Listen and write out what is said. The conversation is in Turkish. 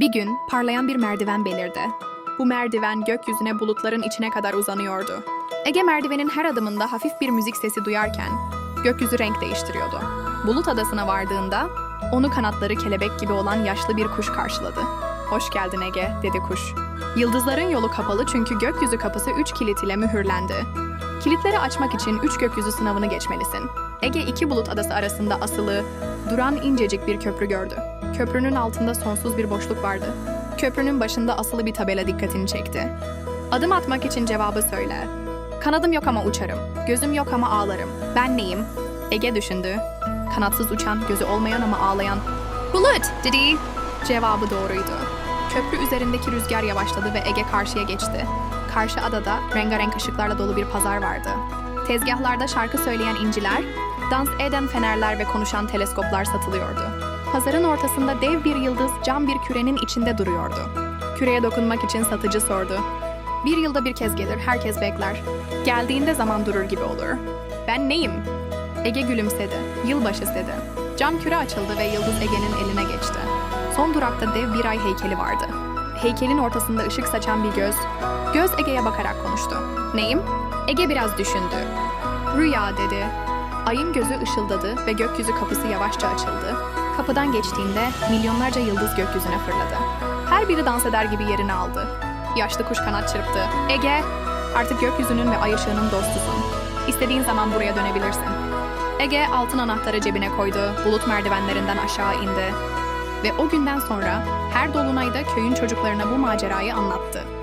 Bir gün parlayan bir merdiven belirdi. Bu merdiven gökyüzüne bulutların içine kadar uzanıyordu. Ege merdivenin her adımında hafif bir müzik sesi duyarken gökyüzü renk değiştiriyordu. Bulut adasına vardığında onu kanatları kelebek gibi olan yaşlı bir kuş karşıladı. Hoş geldin Ege, dedi kuş. Yıldızların yolu kapalı çünkü gökyüzü kapısı üç kilit ile mühürlendi. Kilitleri açmak için üç gökyüzü sınavını geçmelisin. Ege iki bulut adası arasında asılı, duran incecik bir köprü gördü. Köprünün altında sonsuz bir boşluk vardı. Köprünün başında asılı bir tabela dikkatini çekti. Adım atmak için cevabı söyle. Kanadım yok ama uçarım. Gözüm yok ama ağlarım. Ben neyim? Ege düşündü. Kanatsız uçan, gözü olmayan ama ağlayan. Bulut, dedi. Cevabı doğruydu. Köprü üzerindeki rüzgar yavaşladı ve Ege karşıya geçti. Karşı adada rengarenk ışıklarla dolu bir pazar vardı. Tezgahlarda şarkı söyleyen inciler, dans eden fenerler ve konuşan teleskoplar satılıyordu. Pazarın ortasında dev bir yıldız cam bir kürenin içinde duruyordu. Küreye dokunmak için satıcı sordu. Bir yılda bir kez gelir, herkes bekler. Geldiğinde zaman durur gibi olur. Ben neyim? Ege gülümsedi. Yılbaşı dedi. Cam küre açıldı ve yıldız Ege'nin eline geçti. Son durakta dev bir ay heykeli vardı. Heykelin ortasında ışık saçan bir göz. Göz Ege'ye bakarak konuştu. Neyim? Ege biraz düşündü. Rüya dedi. Ayın gözü ışıldadı ve gökyüzü kapısı yavaşça açıldı. Kapıdan geçtiğinde milyonlarca yıldız gökyüzüne fırladı. Her biri dans eder gibi yerini aldı. Yaşlı kuş kanat çırptı. Ege, artık gökyüzünün ve ay ışığının dostusun. İstediğin zaman buraya dönebilirsin. Ege altın anahtarı cebine koydu, bulut merdivenlerinden aşağı indi. Ve o günden sonra her dolunayda köyün çocuklarına bu macerayı anlattı.